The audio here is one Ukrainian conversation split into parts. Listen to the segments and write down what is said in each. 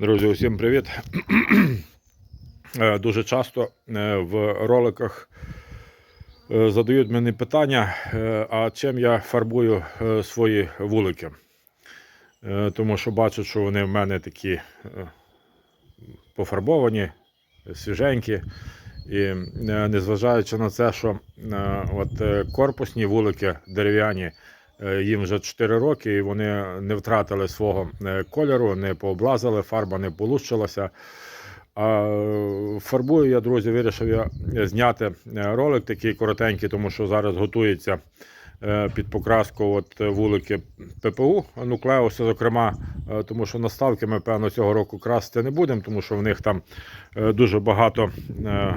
Друзі, усім привіт. Е, Дуже часто е, в роликах е, задають мені питання, а чим я фарбую свої вулики. Тому що бачать, що вони в мене такі пофарбовані, свіженькі. І незважаючи на це, що от корпусні вулики дерев'яні, їм вже 4 роки, і вони не втратили свого е, кольору, не пооблазили, фарба не полущилася. Е, фарбую я, друзі, вирішив я зняти е, ролик такий коротенький, тому що зараз готується е, під покраску от е, вулики ППУ нуклеуси, зокрема, е, тому що наставки ми, певно, цього року красити не будемо, тому що в них там е, дуже багато е,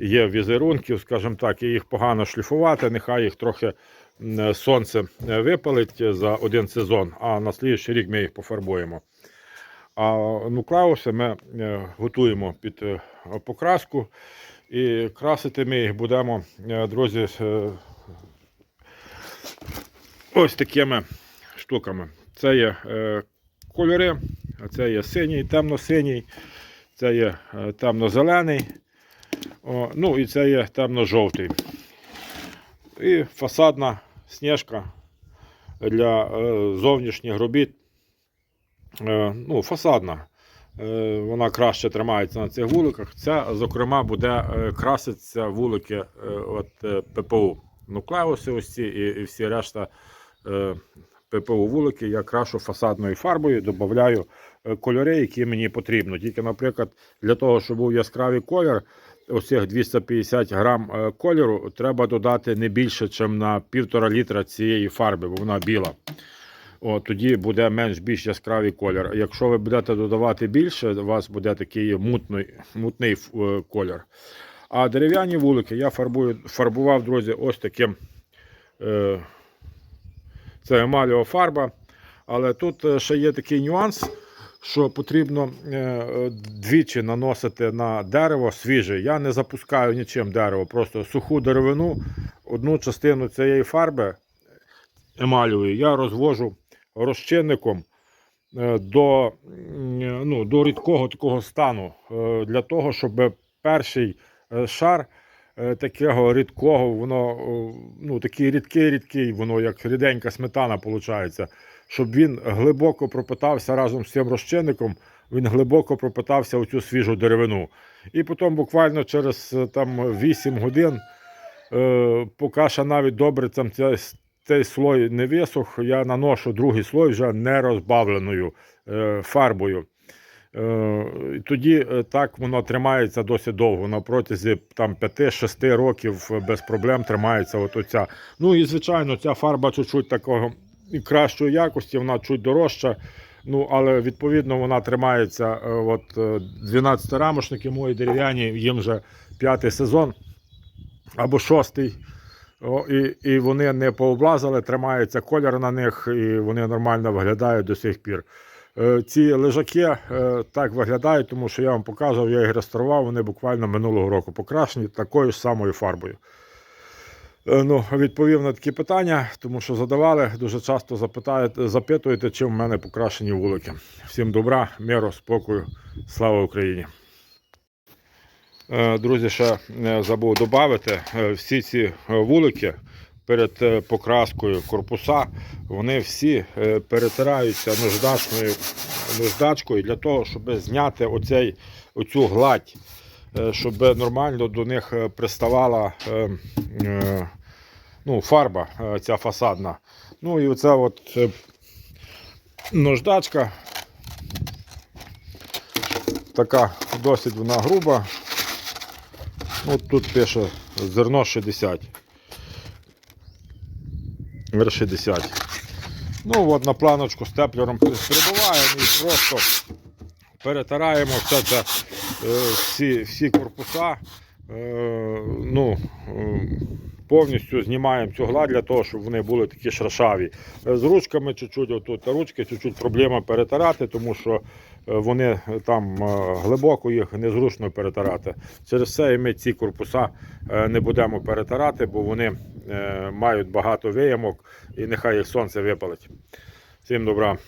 є візерунків, скажімо так, і їх погано шліфувати, нехай їх трохи сонце е, випалить за один сезон, а на слідчий рік ми їх пофарбуємо. А нуклеуси ми е, готуємо під е, покраску. І красити ми їх будемо, е, друзі, е, ось такими штуками. Це є е, кольори, це є синій, темно-синій, це є е, темно-зелений, ну і це є темно-жовтий. І фасадна сніжка для е, зовнішніх робіт. Е, ну, фасадна. Е, Вона краще тримається на цих вуликах. Ця, зокрема, буде краситися вулики от, ППУ. Нуклеуси ось ці і, і всі решта ППУ вулики я крашу фасадною фарбою, додаю кольори, які мені потрібно. Тільки, наприклад, для того, щоб був яскравий колір, оцих 250 грам е, кольору, треба додати не більше, ніж на півтора літра цієї фарби, бо вона біла. О, тоді буде менш більш яскравий колір. Якщо ви будете додавати більше, у вас буде такий мутний, мутний е, колір. А дерев'яні вулики я фарбую, фарбував, друзі, ось таким. Е, це емаліова фарба. Але тут ще є такий нюанс, що потрібно е, е, двічі наносити на дерево свіже. Я не запускаю нічим дерево, просто суху деревину, одну частину цієї фарби емалівої я розвожу розчинником е, до, ну, до рідкого такого стану, е, для того, щоб перший е, шар е, такого рідкого, воно е, ну, такий рідкий-рідкий, воно як ріденька сметана виходить, щоб він глибоко пропитався разом з цим розчинником, він глибоко пропитався у цю свіжу деревину. І потім буквально через е, там, 8 годин, е, поки ще навіть добре там цей, цей слой не висох, я наношу другий слой вже не розбавленою е, фарбою. Тоді так воно тримається досить довго. На протязі 5-6 років без проблем тримається от оця. Ну і звичайно, ця фарба чуть-чуть такого кращої якості, вона чуть дорожча. Ну, але відповідно вона тримається. е, От е, 12 рамошники мої дерев'яні, їм вже п'ятий сезон або шостий. І, і вони не пооблазили, тримається колір на них, і вони нормально виглядають до сих пір. Е, Ці лежаки е, так виглядають, тому що я вам показував, я їх реставрував, вони буквально минулого року покрашені такою ж самою фарбою. Е, Ну, відповів на такі питання, тому що задавали, дуже часто запитаєте, запитуєте, чим в мене покрашені вулики. Всім добра, миру, спокою, слава Україні! Е, Друзі, ще е, забув додати, всі ці вулики перед покраскою корпуса, вони всі перетираються наждачкою для того, щоб зняти оцей, оцю гладь, щоб нормально до них е, приставала е, е, ну, фарба е, ця фасадна. Ну і оця от е, наждачка. Така досить вона груба. От тут пише зерно 60. R60. Ну от на планочку степлером перебуваємо і просто перетираємо все це, е, всі, всі корпуса. Е, ну, е, повністю знімаємо цю гладь для того, щоб вони були такі шершаві. Е, З ручками чуть-чуть, отут ручки, чуть-чуть проблема перетирати, тому що е, вони там е, глибоко їх незручно перетирати. Через це і ми ці корпуса е, не будемо перетирати, бо вони е, мають багато виямок і нехай їх сонце випалить. Всім добра.